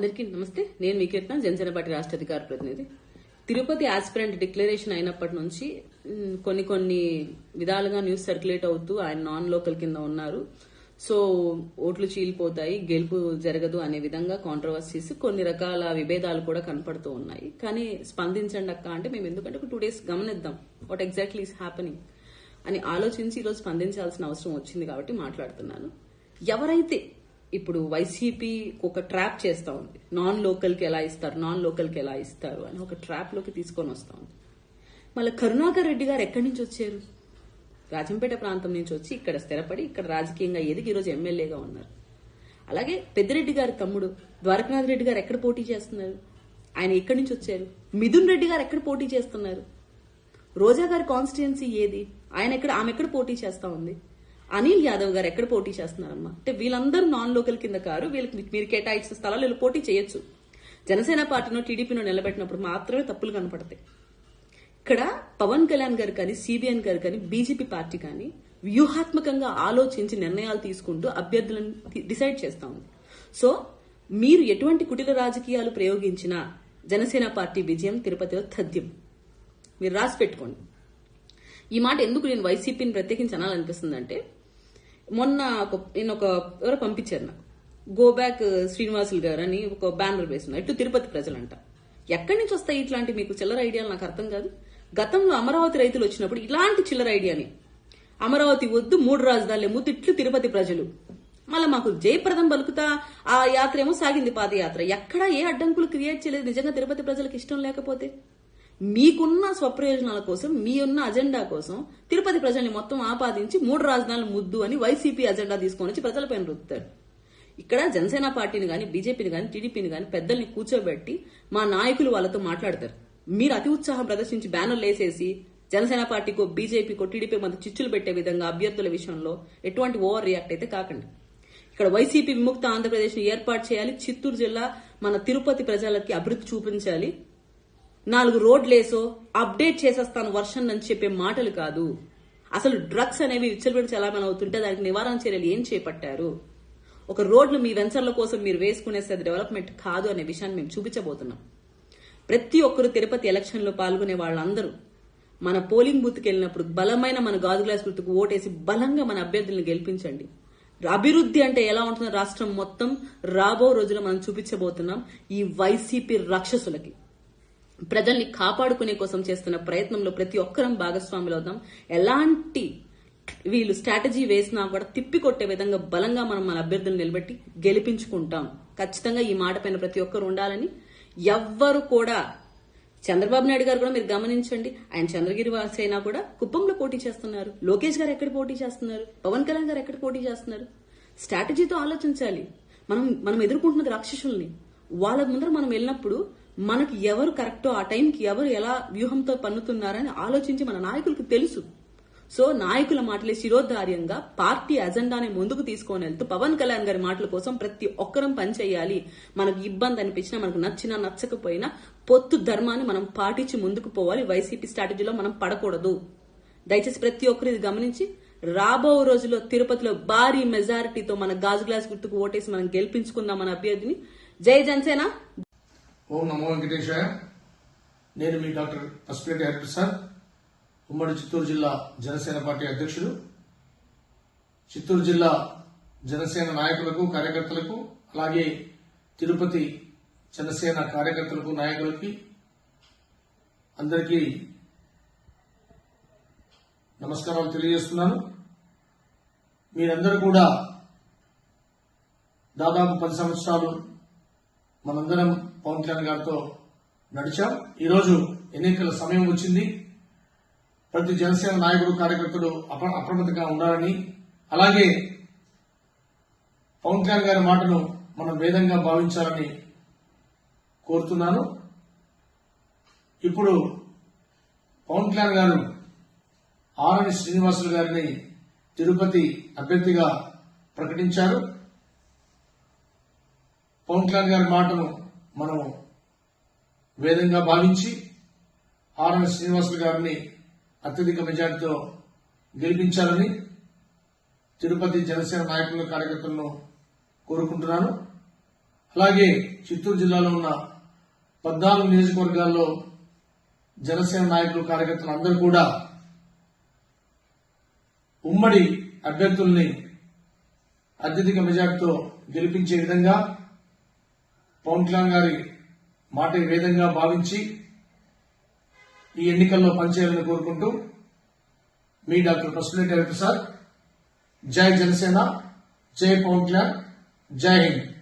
అందరికీ నమస్తే. నేను మీ కీర్తన జనసేన పార్టీ రాష్ట్ర అధికార ప్రతినిధి. తిరుపతి ఆస్పిరెంట్ డిక్లరేషన్ అయినప్పటి నుంచి కొన్ని కొన్ని విధాలుగా న్యూస్ సర్క్యులేట్ అవుతూ ఆయన నాన్ లోకల్ కింద ఉన్నారు. సో ఓట్లు చీలిపోతాయి గెలుపు జరగదు అనే విధంగా కాంట్రవర్సీస్ కొన్ని రకాల విభేదాలు కూడా కనపడుతూ ఉన్నాయి. కానీ స్పందించండి అక్క అంటే మేము ఎందుకంటే ఒక టూ డేస్ గమనిద్దాం. వాట్ ఎగ్జాక్ట్లీ ఈస్ హ్యాపెనింగ్ అని ఆలోచించి ఈరోజు స్పందించాల్సిన అవసరం వచ్చింది కాబట్టి మాట్లాడుతున్నాను. ఎవరైతే ఇప్పుడు వైసీపీ ఒక ట్రాప్ చేస్తా ఉంది. నాన్ లోకల్కి ఎలా ఇస్తారు నాన్ లోకల్కి ఎలా ఇస్తారు అని ఒక ట్రాప్లోకి తీసుకొని వస్తా ఉంది. మళ్ళీ కరుణాకర్ రెడ్డి గారు ఎక్కడి నుంచి వచ్చారు? రాజంపేట ప్రాంతం నుంచి వచ్చి ఇక్కడ స్థిరపడి ఇక్కడ రాజకీయంగా ఎదిగి ఈరోజు ఎమ్మెల్యేగా ఉన్నారు. అలాగే పెద్దిరెడ్డి గారి తమ్ముడు ద్వారకనాథ్ రెడ్డి గారు ఎక్కడ పోటీ చేస్తున్నారు? ఆయన ఎక్కడి నుంచి వచ్చారు? మిథున్ రెడ్డి గారు ఎక్కడ పోటీ చేస్తున్నారు? రోజా గారి కాన్స్టిట్యున్సీ ఏది? ఆయన ఎక్కడ ఆమె ఎక్కడ పోటీ చేస్తా ఉంది? అనిల్ యాదవ్ గారు ఎక్కడ పోటీ చేస్తున్నారమ్మా? అంటే వీళ్ళందరూ నాన్ లోకల్ కింద కారు వీళ్ళకి మీరు కేటాయించిన స్థలాలు వీళ్ళు పోటీ చేయొచ్చు. జనసేన పార్టీనో టీడీపీనో నిలబెట్టినప్పుడు మాత్రమే తప్పులు కనపడతాయి. ఇక్కడ పవన్ కళ్యాణ్ గారు కానీ సిబిఎన్ గారు కానీ బీజేపీ పార్టీ కానీ వ్యూహాత్మకంగా ఆలోచించి నిర్ణయాలు తీసుకుంటూ అభ్యర్థులను డిసైడ్ చేస్తా ఉంది. సో మీరు ఎటువంటి కుటిల రాజకీయాలు ప్రయోగించినా జనసేన పార్టీ విజయం తిరుపతిలో తథ్యం. మీరు రాసి పెట్టుకోండి. ఈ మాట ఎందుకు నేను వైసీపీని ప్రత్యేకించి అనాలనిపిస్తుందంటే మొన్న ఒక నేను ఒక ఎవరో పంపించారు నాకు. గో బ్యాక్ శ్రీనివాసులు గారు అని ఒక బ్యానర్ వేస్తున్నారు ఇటు తిరుపతి ప్రజలంట. ఎక్కడి నుంచి వస్తాయి ఇట్లాంటి మీకు చిల్లర ఐడియాలు? నాకు అర్థం కాదు. గతంలో అమరావతి రైతులు వచ్చినప్పుడు ఇలాంటి చిల్లర ఐడియాని అమరావతి వద్దు మూడు రాజధానులే ముద్దు ఇట్లు తిరుపతి ప్రజలు. మళ్ళీ మాకు జయప్రదం పలుకుతా ఆ యాత్ర ఏమో సాగింది పాదయాత్ర. ఎక్కడా ఏ అడ్డంకులు క్రియేట్ చేయలేదు. నిజంగా తిరుపతి ప్రజలకు ఇష్టం లేకపోతే? మీకున్న స్వప్రయోజనాల కోసం మీ ఉన్న అజెండా కోసం తిరుపతి ప్రజల్ని మొత్తం ఆపాదించి మూడు రాజధానులు ముద్దు అని వైసీపీ అజెండా తీసుకొని వచ్చి ప్రజలపైన రుద్దుతాడు ఇక్కడ జనసేన పార్టీని కానీ బీజేపీని కానీ టీడీపీని కానీ పెద్దల్ని కూర్చోబెట్టి మా నాయకులు వాళ్ళతో మాట్లాడతారు. మీరు అతి ఉత్సాహం ప్రదర్శించి బ్యానర్లు వేసేసి జనసేన పార్టీకో బీజేపీకో టీడీపీ మధ్య చిచ్చులు పెట్టే విధంగా అభ్యర్థుల విషయంలో ఎటువంటి ఓవర్ రియాక్ట్ అయితే కాకండి. ఇక్కడ వైసీపీ విముక్త ఆంధ్రప్రదేశ్ ఏర్పాటు చేయాలి. చిత్తూరు జిల్లా మన తిరుపతి ప్రజలకి అభివృద్ధి చూపించాలి. నాలుగు రోడ్లేసో అప్డేట్ చేసేస్తాను వర్షం అని చెప్పే మాటలు కాదు. అసలు డ్రగ్స్ అనేవి విచ్చలవిడి చలామణి అవుతుంటే దానికి నివారణ చర్యలు ఏం చేపట్టారు? ఒక రోడ్లు మీ వెంచర్ల కోసం మీరు వేసుకునేస్తే అది డెవలప్మెంట్ కాదు అనే విషయాన్ని మేము చూపించబోతున్నాం. ప్రతి ఒక్కరు తిరుపతి ఎలక్షన్లో పాల్గొనే వాళ్ళందరూ మన పోలింగ్ బూత్కి వెళ్ళినప్పుడు బలమైన మన గాజు గ్లాస్ గుర్తుకు ఓటేసి బలంగా మన అభ్యర్థులను గెలిపించండి. అభివృద్ధి అంటే ఎలా ఉంటుందో రాష్ట్రం మొత్తం రాబో రోజుల్లో మనం చూపించబోతున్నాం ఈ వైసీపీ రాక్షసులకి. ప్రజల్ని కాపాడుకునే కోసం చేస్తున్న ప్రయత్నంలో ప్రతి ఒక్కరం భాగస్వాములు అవుదాం. ఎలాంటి వీళ్ళు స్ట్రాటజీ వేసినా కూడా తిప్పికొట్టే విధంగా బలంగా మనం మన అభ్యర్థులు నిలబెట్టి గెలిపించుకుంటాం. ఖచ్చితంగా ఈ మాట పైన ప్రతి ఒక్కరు ఉండాలని ఎవ్వరు కూడా చంద్రబాబు నాయుడు గారు కూడా మీరు గమనించండి. ఆయన చంద్రగిరి వాసి అయినా కూడా కుప్పంలో పోటీ చేస్తున్నారు. లోకేష్ గారు ఎక్కడ పోటీ చేస్తున్నారు? పవన్ కళ్యాణ్ గారు ఎక్కడ పోటీ చేస్తున్నారు? స్ట్రాటజీతో ఆలోచించాలి. మనం మనం ఎదుర్కొంటున్నది రాక్షసుల్ని. వాళ్ళ ముందర మనం వెళ్ళినప్పుడు మనకి ఎవరు కరెక్టో ఆ టైంకి ఎవరు ఎలా వ్యూహంతో పన్నుతున్నారని ఆలోచించి మన నాయకులకు తెలుసు. సో నాయకుల మాటలే శిరోధార్యంగా పార్టీ అజెండాని ముందుకు తీసుకొని వెళ్తూ పవన్ కళ్యాణ్ గారి మాటల కోసం ప్రతి ఒక్కరం పనిచేయాలి మనకు ఇబ్బంది అనిపించినా మనకు నచ్చినా నచ్చకపోయినా పొత్తు ధర్మాన్ని మనం పాటించి ముందుకు పోవాలి. వైసీపీ స్ట్రాటజీలో మనం పడకూడదు. దయచేసి ప్రతి ఒక్కరు ఇది గమనించి రాబో రోజుల్లో తిరుపతిలో భారీ మెజారిటీతో మన గాజు గ్లాస్ గుర్తుకు ఓటేసి మనం గెలిపించుకుందాం మన అభ్యర్థిని. జై జనసేన! ఓం నమో వెంకటేశాయ నేను మీ డాక్టర్ పసిపిరెడ్డి హరిప్రసాద్ ఉమ్మడి చిత్తూరు జిల్లా జనసేన పార్టీ అధ్యక్షుడు. చిత్తూరు జిల్లా జనసేన నాయకులకు కార్యకర్తలకు అలాగే తిరుపతి జనసేన కార్యకర్తలకు నాయకులకి అందరికీ నమస్కారాలు తెలియజేస్తున్నాను. మీరందరూ కూడా దాదాపు పది సంవత్సరాలు మనందరం పవన్ కళ్యాణ్ గారితో నడిచాం. ఈరోజు ఎన్నికల సమయం వచ్చింది. ప్రతి జనసేన నాయకుడు కార్యకర్తలు అప్రమత్తంగా ఉండాలని అలాగే పవన్ కళ్యాణ్ గారి మాటను మనం వేదంగా భావించాలని కోరుతున్నాను. ఇప్పుడు పవన్ కళ్యాణ్ గారు ఆరణి శ్రీనివాసులు గారిని తిరుపతి అభ్యర్థిగా ప్రకటించారు. పవన్ కళ్యాణ్ గారి మాటను మనం వేదంగా భావించి ఆర్ఎన్ శ్రీనివాసులు గారిని అత్యధిక మెజార్టీతో గెలిపించాలని తిరుపతి జనసేన నాయకుల కార్యకర్తలను కోరుకుంటున్నాను. అలాగే చిత్తూరు జిల్లాలో ఉన్న పద్నాలుగు నియోజకవర్గాల్లో జనసేన నాయకులు కార్యకర్తలు అందరూ కూడా ఉమ్మడి అభ్యర్థుల్ని అత్యధిక మెజార్టీతో గెలిపించే విధంగా పవన్ కళ్యాణ్ గారి మాట వేదంగా భావించి ఈ ఎన్నికల్లో పనిచేయాలని కోరుకుంటూ మీ డాక్టర్ ప్రసన్నరెడ్డి సార్ జై జనసేన జై పవన్ కళ్యాణ్ జై హింద్.